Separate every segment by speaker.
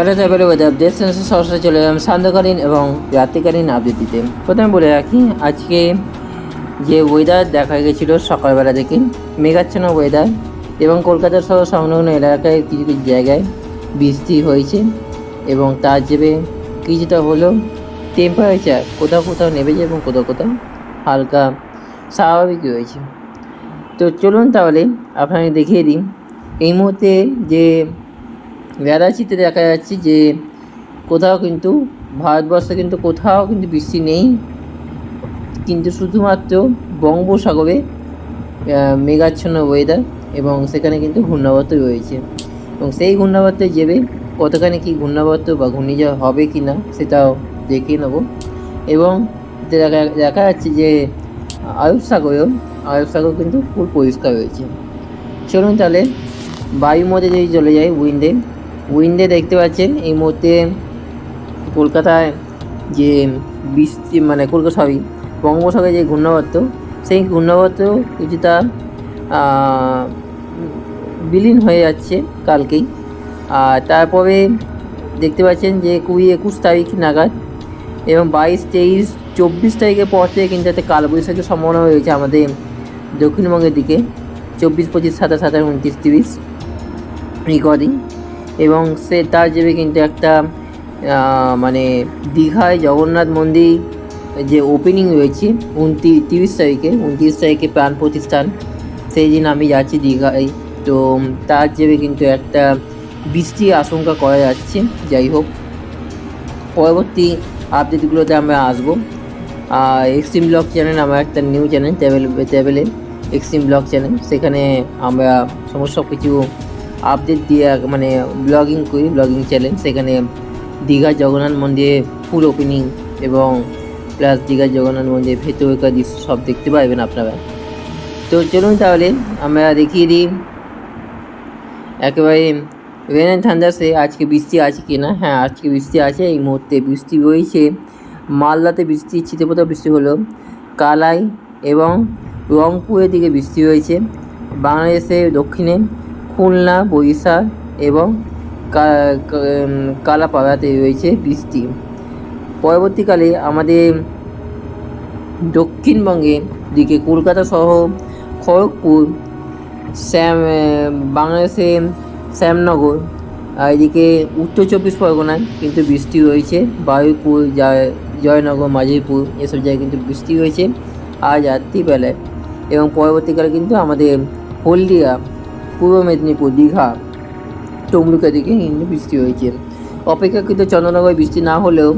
Speaker 1: এটা এবারে weather sensor সরাসরি চলে এলাম সান্ধ্যকালীন এবং রাত্রিকালীন আপডেট দিতে। প্রথমে বলে রাখি, আজকে যে ওয়েদার দেখা গেছিল সকালবেলা থেকে, মেঘাচ্ছন্ন ওয়েদার এবং কলকাতা সহ সংলগ্ন এলাকায় কিছু কিছু জায়গায় বৃষ্টি হয়েছে এবং তার জেবে কিছুটা হলো টেম্পারেচার কোথাও কোথাও নেমেছে এবং কোথাও কোথাও হালকা স্বাভাবিক রয়েছে। তো চলুন তাহলে আপনাকে দেখিয়ে দিই, এই মুহূর্তে যে ভ্যারাচিতে দেখা যাচ্ছে যে কোথাও কিন্তু ভারতবর্ষে কিন্তু কোথাও কিন্তু বৃষ্টি নেই। কিন্তু শুধুমাত্র বঙ্গোপসাগরে মেঘাচ্ছন্ন ওয়েদার এবং সেখানে কিন্তু ঘূর্ণাবর্ত রয়েছে। এবং সেই ঘূর্ণাবর্তে যেবে কতখানি কি ঘূর্ণাবর্ত বা ঘূর্ণিঝড় হবে কি না সেটাও দেখে নেব। এবং দেখা যাচ্ছে যে আরব সাগরেও আরব সাগর কিন্তু খুব পরিষ্কার রয়েছে। চলুন তাহলে বায়ুর মধ্যে যদি চলে যাই উইন্ডে উইন্ডে দেখতে পাচ্ছেন এই মুহূর্তে কলকাতায় যে বৃষ্টি মানে কলকাতা সরি বঙ্গোপসাগরে যে ঘূর্ণাবর্ত, সেই ঘূর্ণাবর্ত কিছুটা বিলীন হয়ে যাচ্ছে কালকেই। আর তারপরে দেখতে পাচ্ছেন যে কুড়ি একুশ তারিখ নাগাদ এবং বাইশ তেইশ চব্বিশ তারিখের পর থেকে কিন্তু একটা কালবৈশাখীর সম্ভাবনা রয়েছে আমাদের দক্ষিণবঙ্গের দিকে। চব্বিশ, পঁচিশ, সাতাশ সাতাশ উনত্রিশ, তিরিশ রেকর্ডিং এবং সে তার যাবে কিন্তু একটা মানে দীঘায় জগন্নাথ মন্দির যে ওপেনিং রয়েছে উনত্রিশ তিরিশ তারিখে, উনত্রিশ তারিখে প্রাণ প্রতিষ্ঠান, সেই দিন আমি যাচ্ছি দীঘায়। তো তার যাবে কিন্তু একটা বৃষ্টির আশঙ্কা করা যাচ্ছে, যাই হোক। পরবর্তী আপডেটগুলোতে আমরা আসব। আর এক্সট্রিম ব্লগ চ্যানেল আমার একটা নিউ চ্যানেল ট্যাবেল ট্যাবেলে এক্সট্রিম ব্লগ চ্যানেল সেখানে আমরা সমস্ত কিছু আপডেট দিয়ে মানে ব্লগিং করি ব্লগিং চ্যানেল সেখানে দীঘা জগন্নাথ মন্দিরে ফুল ওপেনিং এবং প্লাস দীঘা জগন্নাথ মন্দিরের ভেতরকার দৃশ্য সব দেখতে পাবেন আপনারা। তো চলুন তাহলে, আমরা দেখিয়ে দিই। একেবারে রেন অ্যান্ড থান্ডার্সে আজকে বৃষ্টি আছে কি না হ্যাঁ আজকে বৃষ্টি আছে, এই মুহূর্তে বৃষ্টি রয়েছে মালদাতে বৃষ্টি চিতেপোতা বৃষ্টি হলো। কালাই এবং রংপুরের দিকে বৃষ্টি হয়েছে। বাংলাদেশে দক্ষিণে খুলনা, বরিশাল এবং কালাপাড়াতে রয়েছে বৃষ্টি। পরবর্তীকালে আমাদের দক্ষিণবঙ্গের দিকে কলকাতা সহ খড়গপুর, শ্যাম বাংলাদেশে শ্যামনগর, আর এদিকে উত্তর চব্বিশ পরগনায় কিন্তু বৃষ্টি হয়েছে বায়ুপুর জয় জয়নগর, মাঝিরপুর এসব জায়গায় কিন্তু বৃষ্টি হয়েছে আজ রাত্রিবেলায় এবং পরবর্তীকালে কিন্তু আমাদের হলদিয়া পূর্ব মেদিনীপুর, দীঘা, তমলুকের দিকে কিন্তু বৃষ্টি হয়েছে। অপেক্ষাকৃত চন্দ্রনগরে বৃষ্টি না হলেও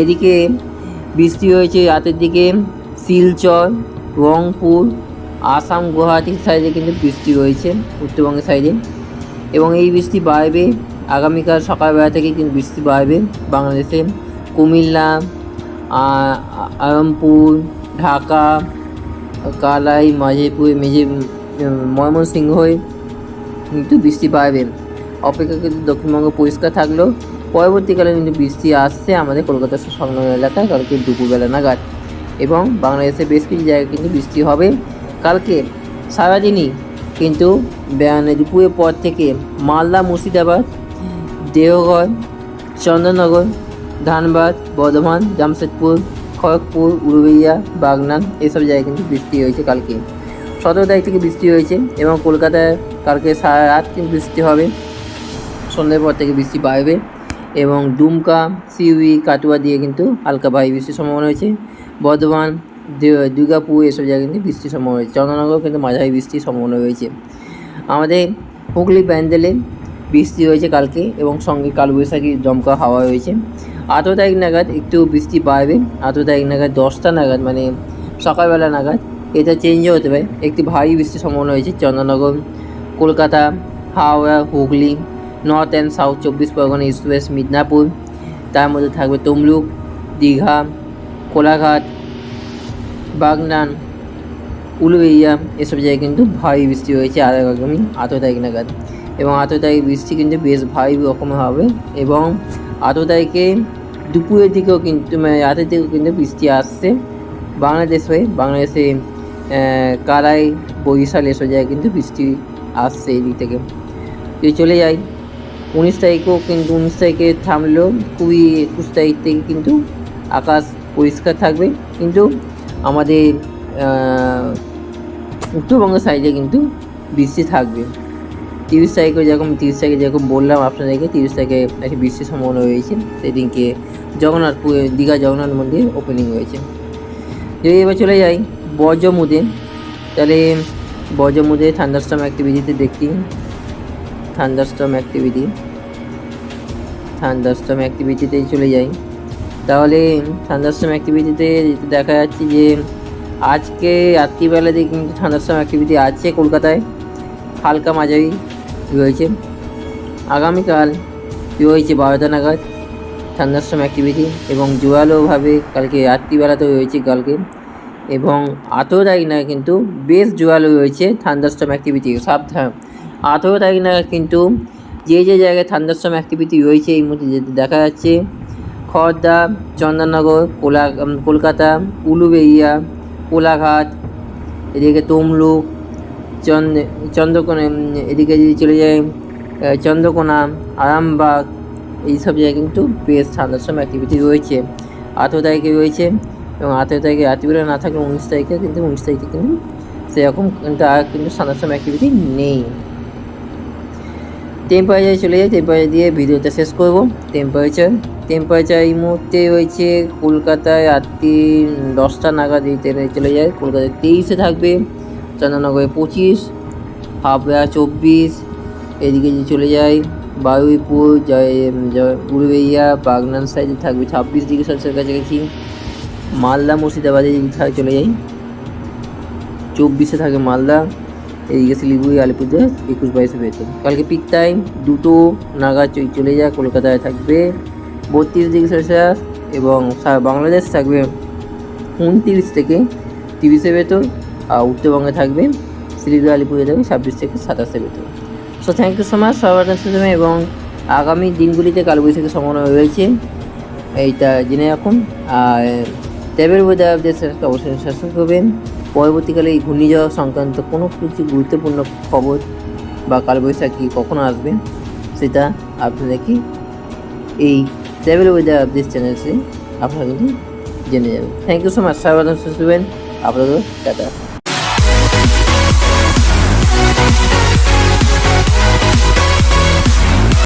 Speaker 1: এদিকে বৃষ্টি হয়েছে রাতের দিকে শিলচর, রংপুর, আসাম, গুয়াহাটির সাইডে কিন্তু বৃষ্টি রয়েছে, উত্তরবঙ্গের সাইডে। এবং এই বৃষ্টি বাড়বে, আগামীকাল সকালবেলা থেকে কিন্তু বৃষ্টি বাড়বে বাংলাদেশে। কুমিল্লা আরামপুর, ঢাকা, কালাই, মাঝেপুর, মেঝে ময়মনসিংহয় কিন্তু বৃষ্টি বাড়বে অপেক্ষাকৃত দক্ষিণবঙ্গ পরিষ্কার থাকলেও পরবর্তীকালে কিন্তু বৃষ্টি আসছে আমাদের কলকাতা সংলগ্ন এলাকায়, কালকে দুপুরবেলা নাগাদ। এবং বাংলাদেশে বেশ কিছু জায়গায় কিন্তু বৃষ্টি হবে। কালকে সারাদিনই কিন্তু দুপুরের পর থেকে মালদা, মুর্শিদাবাদ, দেওঘর চন্দননগর ধানবাদ, বর্ধমান, জামশেদপুর, খড়গপুর উলুবেড়িয়া বাগনান এসব জায়গায় কিন্তু বৃষ্টি হয়েছে কালকে। সতেরো তারিখ থেকে বৃষ্টি হয়েছে এবং কলকাতায় কালকে সারা রাত বৃষ্টি হবে। সন্ধ্যের পর থেকে বৃষ্টি বাড়বে এবং দুমকা সিউই কাটুয়া দিয়ে কিন্তু হালকা ভারী বৃষ্টির সম্ভাবনা রয়েছে। বর্ধমান দুর্গাপুর এসব জায়গায় কিন্তু বৃষ্টির সম্ভাবনা রয়েছে। চন্দ্রনগর কিন্তু মাঝারি বৃষ্টির সম্ভাবনা রয়েছে। আমাদের হুগলি প্যান্ডেলে বৃষ্টি হয়েছে কালকে এবং সঙ্গে কালবৈশাখী দমকা হাওয়া রয়েছে। আঠেরো তারিখ নাগাদ একটু বৃষ্টি বাড়বে। আঠেরো তারিখ নাগাদ দশটা নাগাদ মানে সকালবেলা নাগাদ এটা চেঞ্জও হতে পারে। একটি ভারী বৃষ্টির সম্ভাবনা রয়েছে Chandranagar, Kolkata, Howrah, Hooghly north and south চব্বিশ পরগনা ইস্ট ওয়েস্ট মিদনাপুর। তার মধ্যে থাকবে তমলুক, দীঘা, কোলাঘাট, বাগনান উলুবেড়িয়া এসব জায়গায় কিন্তু ভারী বৃষ্টি হয়েছে আর আগামী আঠেরো তারিখ নাগাদ। এবং আঠেরো তারিখ বৃষ্টি কিন্তু বেশ ভারী রকমের হবে। এবং আঠেরো তারিখে দুপুরের দিকেও কিন্তু মানে রাতের দিকেও কিন্তু বৃষ্টি আসছে বাংলাদেশ হয়ে। বাংলাদেশে কালাই বরিশাল এসব জায়গায় কিন্তু বৃষ্টি আসছে এই দিক থেকে। যদি চলে যাই, উনিশ তারিখও কিন্তু, উনিশ তারিখে থামলেও কুড়ি একুশ তারিখ থেকে কিন্তু আকাশ পরিষ্কার থাকবে। কিন্তু আমাদের উত্তরবঙ্গ সাইডে কিন্তু বৃষ্টি থাকবে। তিরিশ তারিখে যেরকম, তিরিশ তারিখে যেরকম বললাম আপনাদেরকে, তিরিশ তারিখে একটি বৃষ্টির সম্ভাবনা রয়েছে। সেদিনকে জগন্নাথপুর, দীঘা জগন্নাথ মন্দির ওপেনিং হয়েছে। যদি এবার চলে যাই বজ্রমুদে তাহলে বজ্রমুদে থান্ডারস্টম অ্যাক্টিভিটিতে দেখি। থান্ডারস্টম অ্যাক্টিভিটি থান্ডারস্টম অ্যাক্টিভিটিতেই চলে যাই। তাহলে থান্ডারস্টম অ্যাক্টিভিটিতে দেখা যাচ্ছে যে, আজকে রাত্রিবেলা দিয়ে কিন্তু থান্ডারস্টম অ্যাক্টিভিটি আছে কলকাতায়। হালকা মাঝারি রয়েছে। আগামীকাল রয়েছে বারোটা নাগাদ থান্ডারস্টম অ্যাক্টিভিটি এবং জোরালোভাবে কালকে রাত্রিবেলাতেও রয়েছে কালকে। এবং আঠেরো তারিখ নাগাদ কিন্তু বেশ জোরালো রয়েছে থান্ডারস্টম অ্যাক্টিভিটি সাবধান। আঠেরো তারিখ নাগাদ কিন্তু যে যে জায়গায় থান্ডারস্টম অ্যাক্টিভিটি রয়েছে এই মুহূর্তে দেখা যাচ্ছে খড়দা চন্দননগর, কোলা কলকাতা, উলুবেড়িয়া, কোলাঘাট, এদিকে তমলুক, চন্দ, চন্দ্রকোনা এদিকে যদি চলে যায় চন্দ্রকোনা, আরামবাগ এইসব জায়গায় কিন্তু বেশ ঠান্ডার সময় অ্যাক্টিভিটি রয়েছে। আঠেরো তারিখে রয়েছে এবং আঠেরো তারিখে রাত্রিবেলা না থাকলে উনিশ তারিখে কিন্তু উনিশ তারিখে কিন্তু সেরকম কিন্তু আর কিন্তু সময় অ্যাক্টিভিটি নেই। টেম্পারেচার চলে যায় টেম্পারেচার দিয়ে ভিডিওটা শেষ করব। টেম্পারেচার টেম্পারেচার এই মুহূর্তে রয়েছে কলকাতায় রাত্রি দশটা নাগাদ চলে যায়। কলকাতায় তেইশে থাকবে চন্দননগরে পঁচিশ, হাবড়া চব্বিশ, এদিকে যে চলে যায় বারুইপুর, জয় উলুবেড়িয়া বাগনান সাইডে থাকবে ছাব্বিশ ডিগ্রি সেলসিয়াস কাছাকাছি। মালদা, মুর্শিদাবাদে থাকে চলে যাই। চব্বিশে থাকে মালদা, এদিকে শিলিগুড়ি, আলিপুরদুয়ার, একুশ বাইশে পেয়েছে কালকে পিক টাইম দুটো নাগা চলে যায়, কলকাতায় থাকবে বত্রিশ ডিগ্রি সেলসিয়াস এবং বাংলাদেশ থাকবে উনতিরিশ থেকে তিরিশে ভেতর আর উত্তরবঙ্গে থাকবে শিলিগুড়ি আলিপুরে থাকবে ছাব্বিশ থেকে সাতাশে ভেতর so thank you so much সবার সাথে এবং আগামী দিনগুলিতে কালবৈশাখীর সম্ভাবনা রয়েছে। এইটা জেনে রাখুন। আর ট্যাবের ওয়েদার আপডেট সেটাকে অবশ্যই সাবস্ক্রাইব করবেন। পরবর্তীকালে এই ঘূর্ণিঝড় সংক্রান্ত কোনো কিছু গুরুত্বপূর্ণ খবর বা কালবৈশাখী কখন আসবে? সেটা আপনাদেরকে এই ট্রাভেল ওয়েদার আপডেট চ্যানেলসে আপনারা কিন্তু জেনে যাবেন। থ্যাংক ইউ সো মাচ সারা সুস্থ থাকবেন। আপনাদের টাটা।